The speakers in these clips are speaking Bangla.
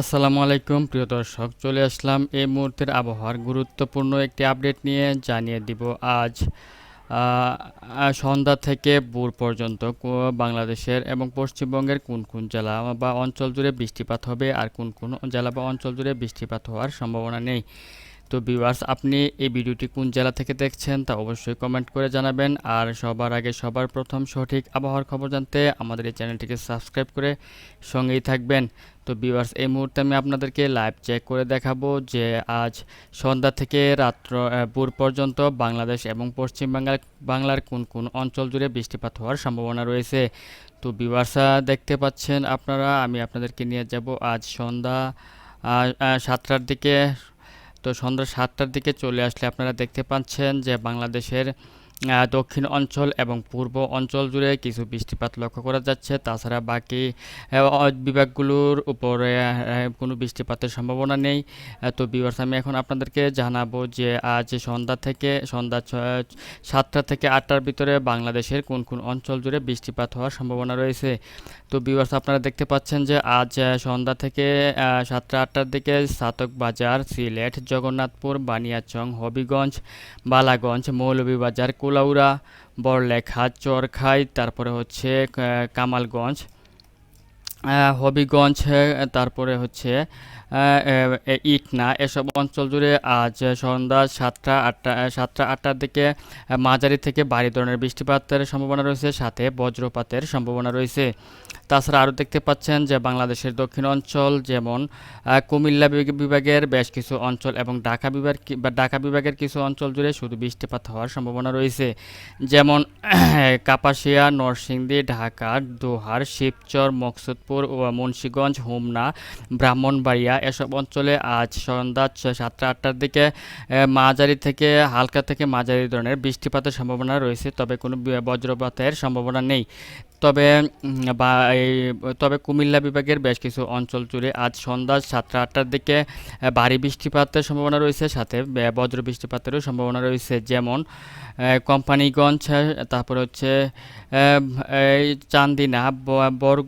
আসসালামু আলাইকুম, প্রিয় দর্শক। চলে আসলাম এই মুহূর্তের আবহাওয়ার গুরুত্বপূর্ণ একটি আপডেট নিয়ে জানিয়ে দিব আজ সন্ধ্যা থেকে ভোর পর্যন্ত বাংলাদেশের এবং পশ্চিমবঙ্গের কোন কোন জেলা বা অঞ্চল জুড়ে বৃষ্টিপাত হবে আর কোন কোন জেলা বা অঞ্চল জুড়ে বৃষ্টিপাত হওয়ার সম্ভাবনা নেই। তো ভিউয়ার্স, আপনি এই ভিডিওটি কোন জেলা থেকে দেখছেন তা অবশ্যই কমেন্ট করে জানাবেন। আর সবার আগে সবার প্রথম সঠিক আবহাওয়ার খবর জানতে আমাদের এই চ্যানেলটিকে সাবস্ক্রাইব করে সঙ্গেই থাকবেন। তো ভিউয়ার্স, এই মুহূর্তে আমি আপনাদেরকে লাইভ চেক করে দেখাবো যে আজ সন্ধ্যা থেকে রাত্র ভোর পর্যন্ত বাংলাদেশ এবং পশ্চিম বাংলার কোন কোন অঞ্চল জুড়ে বৃষ্টিপাত হওয়ার সম্ভাবনা রয়েছে? তো ভিউয়ার্সরা দেখতে পাচ্ছেন আপনারা, আমি আপনাদেরকে নিয়ে যাব আজ সন্ধ্যা সাতটার দিকে তো সন্ধ্যা সাতটার দিকে চলে আসলে আপনারা দেখতে পাচ্ছেন যে বাংলাদেশের দক্ষিণ অঞ্চল এবং পূর্ব অঞ্চল জুড়ে কিছু বৃষ্টিপাত লক্ষ্য করা যাচ্ছে। তাছাড়া বাকি বিভাগগুলোর উপরে কোনো বৃষ্টিপাতের সম্ভাবনা নেই। তো বিভার্স আমি এখন আপনাদেরকে জানাব যে আজ সন্ধ্যা থেকে, সন্ধ্যা সাতটা থেকে আটটার ভিতরে বাংলাদেশের কোন কোন অঞ্চল জুড়ে বৃষ্টিপাত হওয়ার সম্ভাবনা রয়েছে। তো বিভার্স আপনারা দেখতে পাচ্ছেন যে আজ সন্ধ্যা থেকে সাতটা আটটার দিকে সাতক বাজার, সিলেট, জগন্নাথপুর, বানিয়াচং, হবিগঞ্জ, বালাগঞ্জ, মৌলভীবাজার কুলাউড়া বড়লেখা চরখাই তারপরে হচ্ছে কামালগঞ্জ হবিগঞ্জ তারপরে হচ্ছে ইটনা এসব অঞ্চল জুড়ে আজ সন্ধ্যা সাতটা আটটা সাতটা আটটার দিকে মাঝারি থেকে ভারী ধরনের বৃষ্টিপাতের সম্ভাবনা রয়েছে, সাথে বজ্রপাতের সম্ভাবনা রয়েছে। তাছাড়া আরও দেখতে পাচ্ছেন যে বাংলাদেশের দক্ষিণ অঞ্চল যেমন কুমিল্লা বিভাগের বেশ কিছু অঞ্চল এবং ঢাকা বিভাগ ঢাকা বিভাগের কিছু অঞ্চল জুড়ে শুধু বৃষ্টিপাত হওয়ার সম্ভাবনা রয়েছে। যেমন, কাপাসিয়া, নরসিংদী, ঢাকা, দোহার, শিবচর, মকসুদপুর ও মুন্সীগঞ্জ, হোমনা, ব্রাহ্মণবাড়িয়া এসব অঞ্চলে আজ সন্ধ্যা সাতটা আটটার দিকে মাঝারি থেকে হালকা থেকে মাঝারি ধরনের বৃষ্টিপাতের সম্ভাবনা রয়েছে, তবে কোনো বজ্রপাতের সম্ভাবনা নেই। তবে বা তবে কুমিল্লা বিভাগের বেশ কিছু অঞ্চল জুড়ে আজ সন্ধ্যা সাতটা আটটার দিকে ভারী বৃষ্টিপাতের সম্ভাবনা রয়েছে, সাথে বজ্র বৃষ্টিপাতেরও সম্ভাবনা রয়েছে। যেমন কোম্পানিগঞ্জ, তারপর হচ্ছে চান্দিনা বর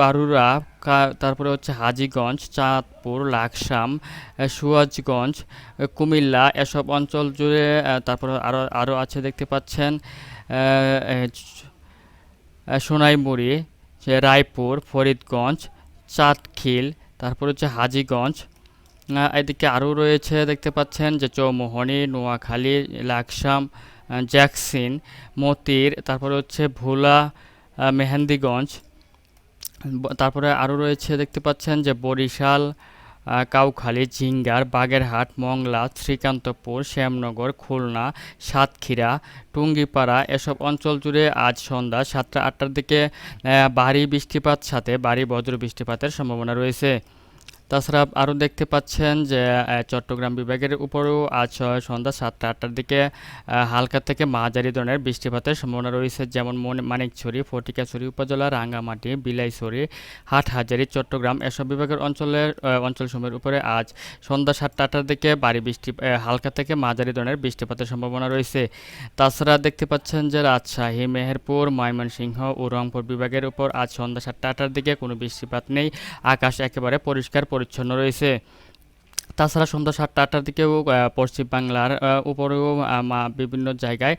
বারুরা তারপরে হচ্ছে হাজীগঞ্জ, চাঁদপুর, লাকসাম সুয়াজগঞ্জ, কুমিল্লা এসব অঞ্চল জুড়ে তারপরে আরও আরও আছে দেখতে পাচ্ছেন সোনাইমুড়ি রায়পুর, ফরিদগঞ্জ, চাঁদখিল, তারপর হচ্ছে হাজীগঞ্জ এদিকে আরও রয়েছে দেখতে পাচ্ছেন যে চৌমোহনী, নোয়াখালী, লাকসাম জ্যাকসিন, মতির, তারপরে হচ্ছে ভোলা মেহেন্দিগঞ্জ তারপরে আরও রয়েছে দেখতে পাচ্ছেন যে বরিশাল কাউখালী, ঝিঙ্গার, বাগেরহাট, মংলা, শ্রীকান্তপুর, শ্যামনগর, খুলনা, সাতক্ষীরা, টুঙ্গিপাড়া এসব অঞ্চল জুড়ে আজ সন্ধ্যা সাতটা আটটার দিকে ভারী বৃষ্টিপাত সাথে ভারী বজ্র বৃষ্টিপাতের সম্ভাবনা রয়েছে। তাছাড়া আরও দেখতে পাচ্ছেন যে চট্টগ্রাম বিভাগের উপরেও আজ সন্ধ্যা সাতটা আটটার দিকে হালকা থেকে মাঝারি ধরনের বৃষ্টিপাতের সম্ভাবনা রয়েছে। যেমন মন- মানিকছড়ি, ফটিকাছড়ি উপজেলা, রাঙ্গামাটি, বিলাইছড়ি, হাটহাজারি, চট্টগ্রাম এসব বিভাগের অঞ্চলের অঞ্চলসমূহের উপরে আজ সন্ধ্যা সাতটা আটটার দিকে ভারী বৃষ্টি হালকা থেকে মাঝারি ধরনের বৃষ্টিপাতের সম্ভাবনা রয়েছে। তাছাড়া দেখতে পাচ্ছেন যে, রাজশাহী, মেহেরপুর, ময়মনসিংহ ও রংপুর বিভাগের উপর আজ সন্ধ্যা সাতটা আটটার দিকে কোনো বৃষ্টিপাত নেই। আকাশ একেবারে পরিষ্কার পরিচ্ছন্ন রয়েছে। তাছাড়া সন্ধ্যা সাতটা, আটটার দিকেও পশ্চিম বাংলার উপরেও বিভিন্ন জায়গায়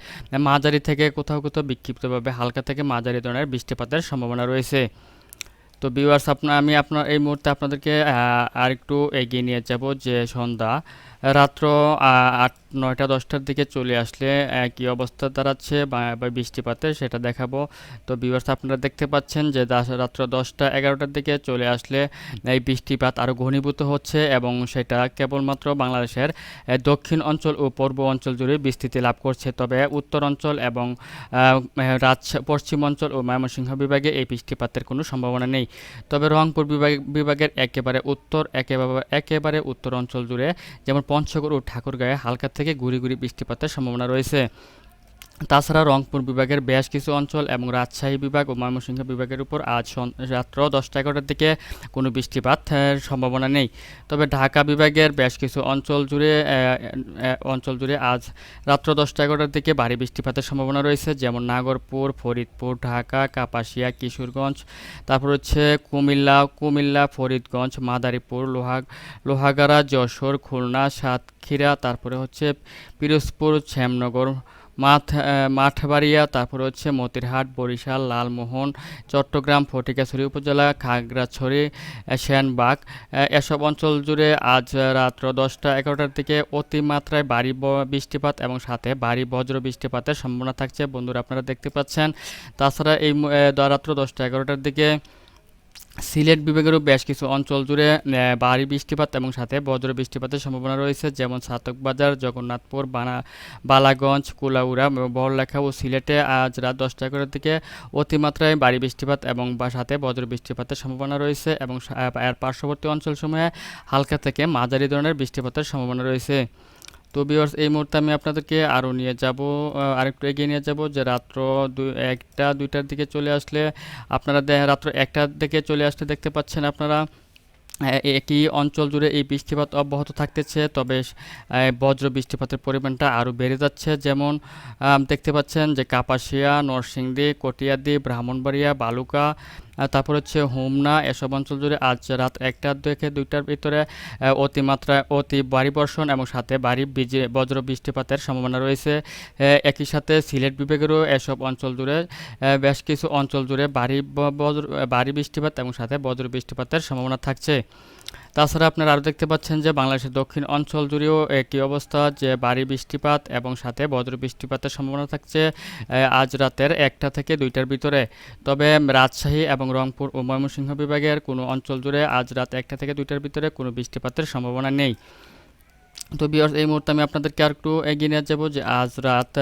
মাঝারি থেকে কোথাও কোথাও বিক্ষিপ্তভাবে হালকা থেকে মাঝারি ধরনের বৃষ্টিপাতের সম্ভাবনা রয়েছে। তো ভিউয়ার্স আপনার আমি আপনার এই মুহূর্তে আপনাদেরকে আরেকটু এগিয়ে নিয়ে যাব যে সন্ধ্যা রাত্র আট, নয়টা, দশটার দিকে চলে আসলে কী অবস্থা দাঁড়াচ্ছে বা বৃষ্টিপাতে সেটা দেখাবো। তো ভিউয়ার্স আপনারা দেখতে পাচ্ছেন যে রাত্র দশটা, এগারোটার দিকে চলে আসলে এই বৃষ্টিপাত আরও ঘনীভূত হচ্ছে এবং সেটা কেবলমাত্র বাংলাদেশের দক্ষিণ অঞ্চল ও পূর্ব অঞ্চল জুড়ে বিস্তৃতি লাভ করছে। তবে উত্তর অঞ্চল এবং রাজ, পশ্চিম অঞ্চল ও ময়মনসিংহ বিভাগে এই বৃষ্টিপাতের কোনো সম্ভাবনা নেই। তবে রংপুর বিভাগ, বিভাগের একেবারে উত্তর একেবারে একেবারে উত্তর অঞ্চল জুড়ে যেমন পঞ্চগড় ও ঠাকুরগাঁয়ে হালকা থেকে গুড়ি গুড়ি বৃষ্টিপাতের সম্ভাবনা রয়েছে। তাছাড়া রংপুর বিভাগের বেশ কিছু অঞ্চল এবং রাজশাহী বিভাগ ও ময়মনসিংহ বিভাগের উপর আজ রাত্র দশটা এগারোটার দিকে কোনো বৃষ্টিপাতের সম্ভাবনা নেই। তবে ঢাকা বিভাগের বেশ কিছু অঞ্চল জুড়ে অঞ্চল জুড়ে আজ রাত্র দশটা এগারোটার দিকে ভারী বৃষ্টিপাতের সম্ভাবনা রয়েছে। যেমন নাগরপুর, ফরিদপুর, ঢাকা, কাপাসিয়া, কিশোরগঞ্জ, তারপর হচ্ছে কুমিল্লা কুমিল্লা, ফরিদগঞ্জ, মাদারীপুর লোহা লোহাগাড়া, যশোর, খুলনা, সাতক্ষীরা, তারপরে হচ্ছে পিরোজপুর, শ্যামনগর মাঠ মাঠবাড়িয়া, তারপর হচ্ছে মতিরহাট, বরিশাল, লালমোহন, চট্টগ্রাম ফটিকাছড়ি উপজেলা, খাগড়াছড়ি সেনবাগ এসব অঞ্চল জুড়ে আজ রাত্র দশটা এগারোটার দিকে অতিমাত্রায় বাড়ি বৃষ্টিপাত এবং সাথে বাড়ি বজ্র বৃষ্টিপাতের সম্ভাবনা থাকছে। বন্ধুরা, আপনারা দেখতে পাচ্ছেন। তাছাড়া এই রাত্র দশটা এগারোটার দিকে সিলেট বিভাগেরও বেশ কিছু অঞ্চল জুড়ে ভারী বৃষ্টিপাত এবং সাথে বজ্র বৃষ্টিপাতের সম্ভাবনা রয়েছে, যেমন ছাতকবাজার জগন্নাথপুর, বানা, বালাগঞ্জ, কুলাউড়া বড়লেখা ও সিলেটে আজ রাত দশটা এগারোটার দিকে অতিমাত্রায় ভারী বৃষ্টিপাত এবং সাথে বজ্র বৃষ্টিপাতের সম্ভাবনা রয়েছে এবং এর পার্শ্ববর্তী অঞ্চলসমূহে হালকা থেকে মাঝারি ধরনের বৃষ্টিপাতের সম্ভাবনা রয়েছে। তো ভিউয়ার্স এই মুহূর্তে আমি আপনাদেরকে আরও নিয়ে যাব আরেকটু এগিয়ে নিয়ে যাব যে রাত্র দুই, একটা, দুইটার দিকে চলে আসলে আপনারা রাত্র একটার দিকে চলে আসলে দেখতে পাচ্ছেন আপনারা একই অঞ্চল জুড়ে এই বৃষ্টিপাত অব্যাহত থাকতেছে, তবে বজ্র বৃষ্টিপাতের পরিমাণটা আরও বেড়ে যাচ্ছে। যেমন দেখতে পাচ্ছেন যে কাপাসিয়া, নরসিংদী, কটিয়াদি, ব্রাহ্মণবাড়িয়া, বালুকা তারপর হচ্ছে হোমনা, এসব অঞ্চল জুড়ে আজ রাত একটা থেকে দুইটার ভিতরে অতিমাত্রায় অতি ভারী বর্ষণ এবং সাথে ভারী বজ্র বৃষ্টিপাতের সম্ভাবনা রয়েছে। একই সাথে সিলেট বিভাগেরও এসব অঞ্চল জুড়ে বেশ কিছু অঞ্চল জুড়ে ভারী বজ্র, ভারী বৃষ্টিপাত এবং সাথে বজ্র বৃষ্টিপাতের সম্ভাবনা থাকছে। তাছাড়া আপনারা আরও দেখতে পাচ্ছেন যে বাংলাদেশের দক্ষিণ অঞ্চল জুড়েও একই অবস্থা যে বাড়ি বৃষ্টিপাত এবং সাথে বজ্র বৃষ্টিপাতের সম্ভাবনা থাকছে আজ রাতের একটা থেকে দুইটার ভিতরে। তবে রাজশাহী এবং রংপুর ও ময়মনসিংহ বিভাগের কোনো অঞ্চল জুড়ে আজ রাত একটা থেকে দুইটার ভিতরে কোনো বৃষ্টিপাতের সম্ভাবনা নেই। তো বিয়ার্স এই মুহূর্তে আমি আপনাদেরকে আর একটু এগিয়ে নিয়ে যাব যে আজ রাত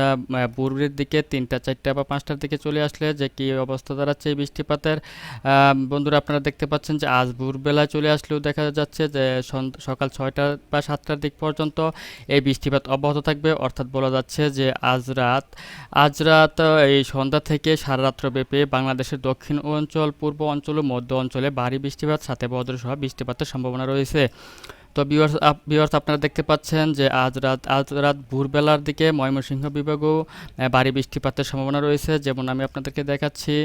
পূর্বের দিকে তিনটা, চারটা বা পাঁচটার দিকে চলে আসলে যে কী অবস্থা দাঁড়াচ্ছে এই বৃষ্টিপাতের। বন্ধুরা, আপনারা দেখতে পাচ্ছেন যে আজ ভোরবেলায় চলে আসলেও দেখা যাচ্ছে যে সকাল ছয়টা বা সাতটার দিক পর্যন্ত এই বৃষ্টিপাত অব্যাহত থাকবে। অর্থাৎ বলা যাচ্ছে যে আজ রাত আজ রাত এই সন্ধ্যা থেকে সারা ব্যাপী বাংলাদেশের দক্ষিণ অঞ্চল, পূর্ব অঞ্চল ও মধ্য অঞ্চলে ভারী বৃষ্টিপাত, সাথে বজ্রসহ বৃষ্টিপাতের সম্ভাবনা রয়েছে। তো ভিউয়ার্স ভিউয়ার্স আপনারা দেখতে পাচ্ছেন যে আজ রাত আজ রাত ভোরবেলার দিকে ময়মনসিংহ বিভাগেও ভারী বৃষ্টিপাতের সম্ভাবনা রয়েছে। যেমন আমি আপনাদেরকে দেখাচ্ছি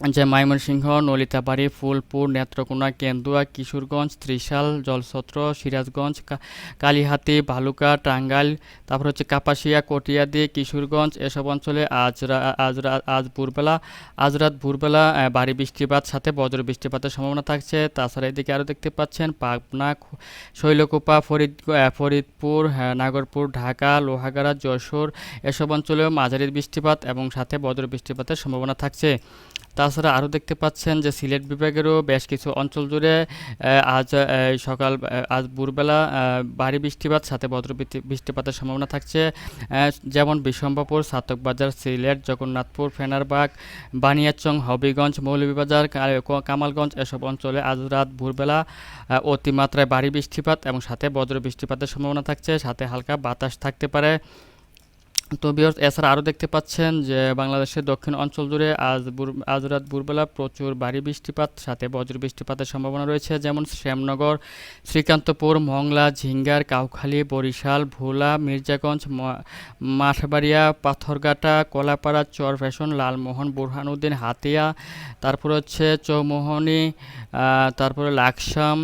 যে ময়মনসিংহ নলিতাবাড়ি ফুলপুর নেত্রকোনা কেন্দুয়া কিশোরগঞ্জ ত্রিশাল জলছত্র সিরাজগঞ্জ কালীহাতি ভালুকা টাঙ্গাইল তারপর হচ্ছে কাপাসিয়া কটিয়াদি কিশোরগঞ্জ এসব অঞ্চলে আজ আজ আজ ভোরবেলা আজ রাত ভোরবেলা ভারী বৃষ্টিপাত সাথে বজ্র বৃষ্টিপাতের সম্ভাবনা থাকছে। তাছাড়া এদিকে আরও দেখতে পাচ্ছেন পাবনা শৈলকুপা ফরিদ ফরিদপুর হ্যাঁ, নাগরপুর ঢাকা লোহাগাড়া যশোর এসব অঞ্চলেও মাঝারি বৃষ্টিপাত এবং সাথে বজ্র বৃষ্টিপাতের সম্ভাবনা থাকছে। তাছাড়া আরও দেখতে পাচ্ছেন যে সিলেট বিভাগেরও বেশ কিছু অঞ্চল জুড়ে আজ সকাল আজ ভোরবেলা ভারী বৃষ্টিপাত, সাথে বজ্র বৃষ্টিপাতের সম্ভাবনা থাকছে। যেমন বিশম্বাপুর সাতকবাজার সিলেট, জগন্নাথপুর, ফেনারবাগ, বানিয়াচং, হবিগঞ্জ, মৌলভীবাজার কামালগঞ্জ এসব অঞ্চলে আজ রাত ভোরবেলা অতিমাত্রায় ভারী বৃষ্টিপাত এবং সাথে বজ্র বৃষ্টিপাতের সম্ভাবনা থাকছে। সাথে হালকা বাতাস থাকতে পারে। তো বিয়র্স এছাড়া আরও দেখতে পাচ্ছেন যে বাংলাদেশের দক্ষিণ অঞ্চল জুড়ে আজ আজ রাত ভোরবেলা প্রচুর ভারী বৃষ্টিপাত, সাথে বজ্র বৃষ্টিপাতের সম্ভাবনা রয়েছে, যেমন শ্যামনগর, শ্রীকান্তপুর, মংলা, ঝিঙ্গার, কাউখালী, বরিশাল, ভোলা, মির্জাগঞ্জ মাঠবাড়িয়া, পাথরঘাটা, কলাপাড়া, চর ফ্যাশন, লালমোহন, বুরহানুদ্দিন, হাতিয়া, তারপর হচ্ছে চৌমোহনী তারপরে লাকসাম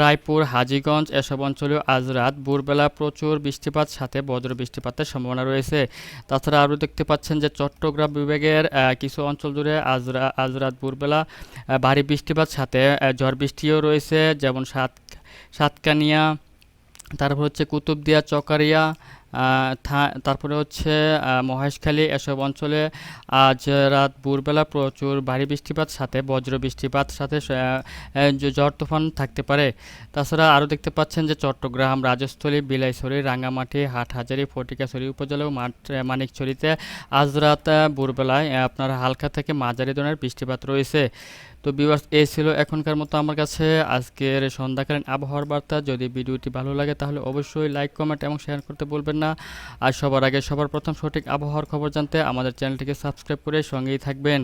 রায়পুর, হাজিগঞ্জ এসব অঞ্চলেও আজ রাত ভোরবেলা প্রচুর বৃষ্টিপাত, সাথে বজ্র বৃষ্টিপাতের সম্ভাবনা রয়েছে। তাছাড়া আরও দেখতে পাচ্ছেন যে চট্টগ্রাম বিভাগের কিছু অঞ্চল জুড়ে আজ আজ রাত ভোরবেলা ভারী বৃষ্টিপাত, সাথে ঝড় বৃষ্টিও রয়েছে, যেমন সাত, সাতকানিয়া, তারপর হচ্ছে কুতুবদিয়া, চকারিয়া তারপরে হচ্ছে মহেশখালী এসব অঞ্চলে আজ রাত ভোরবেলা প্রচুর ভারী বৃষ্টিপাত, সাথে বজ্র বৃষ্টিপাত, সাথে ঝড় তুফান থাকতে পারে। তাছাড়া আরও দেখতে পাচ্ছেন যে চট্টগ্রাম, রাজস্থলী, বিলাইছড়ি, রাঙ্গামাটি, হাটহাজারি ফটিকাছড়ি উপজেলা ও মানিকছড়িতে আজ রাত ভোরবেলায় আপনার হালকা থেকে মাঝারি ধরনের বৃষ্টিপাত রয়েছে। তো বিবার এই ছিল এখনকার মতো আমার কাছে। আজকের সন্ধ্যাকালীন আবহাওয়ার বার্তা। যদি ভিডিওটি ভালো লাগে, তাহলে অবশ্যই লাইক কমেন্ট এবং শেয়ার করতে বলবেন না। আর সবার আগে সবার প্রথম সঠিক আবহাওয়ার খবর জানতে আমাদের চ্যানেলটিকে সাবস্ক্রাইব করে সঙ্গেই থাকবেন।